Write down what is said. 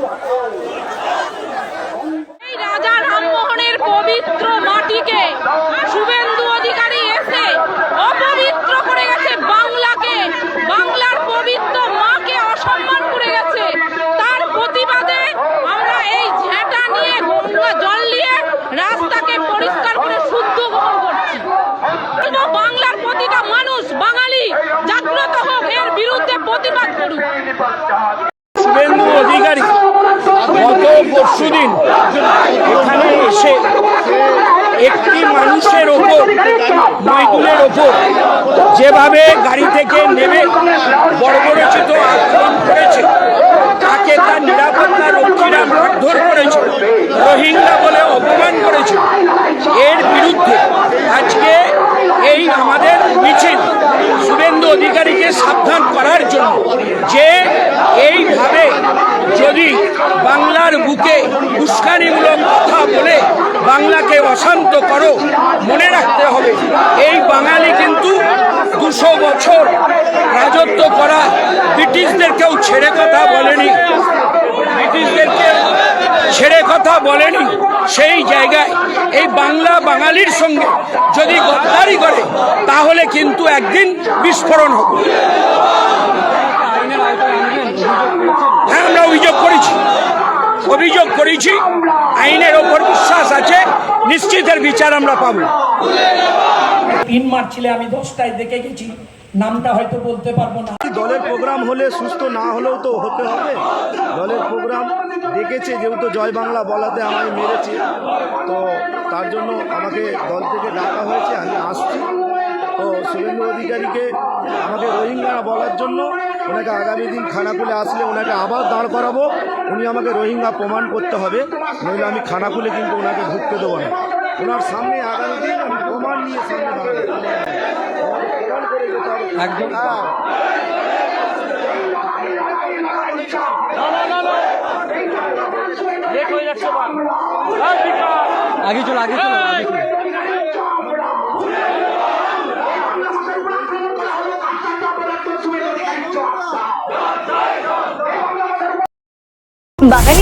Sua causa. পরশুদিন এখানে এসে একটি মানুষের ওপর মাইকুলের ওপর যেভাবে গাড়ি থেকে নেমে বড় বর্বরচিত আক্রমণ করেছে, তাকে তার নিরাপত্তা রক্ষীরা মারধর করেছে, রোহিঙ্গা বলে অপমান করেছে এর বিরুদ্ধে আজকে এই আমাদের মিছিল শুভেন্দু অধিকারীকে সাবধান করার জন্য যে এইভাবে যদি বাংলার উস্কানিমূলক কথা বলে বাংলাকে অশান্ত করো, মনে রাখতে হবে, এই বাঙালি কিন্তু দুশো বছর রাজত্ব করা ব্রিটিশদের কেউ ছেড়ে কথা বলেনি। ব্রিটিশদেরকে ছেড়ে কথা বলেনি। সেই জায়গায় এই বাংলা বাঙালির সঙ্গে যদি গদ্দারি করে, তাহলে কিন্তু একদিন বিস্ফোরণ হবে। হ্যাঁ আমরা অভিযোগ করেছি। অভিযোগ করেছি আইনের ওপর বিশ্বাস আছে নিশ্চিতের বিচার আমরা পাবো। পিন মারছিলে আমি দশটায় দেখে গেছি নামটা হয়তো বলতে পারব না। দলের প্রোগ্রাম হলে সুস্থ না হলেও তো হতে হবে? দলের প্রোগ্রাম দেখেছে যেহেতু জয় বাংলা বলাতে আমায় মেরেছে তো তার জন্য আমাকে দল থেকে ডাকা হয়েছে আমি আসছি। তো শুভেন্দু অধিকারীকে আমাকে রোহিঙ্গা বলার জন্য ওনাকে আগামী দিন খানাকুলে আসলে ওনাকে আবার দাঁড় করাবো। উনি আমাকে রোহিঙ্গা প্রমাণ করতে হবে নইলে আমি খানাকুলে কিন্তু ওনাকে ঢুকতে দেবো না। ওনার সামনে আগামী দিন আমি প্রমাণ নিয়ে সামনে একদম। হ্যাঁ। আগে চলো আগে চলো। Ready?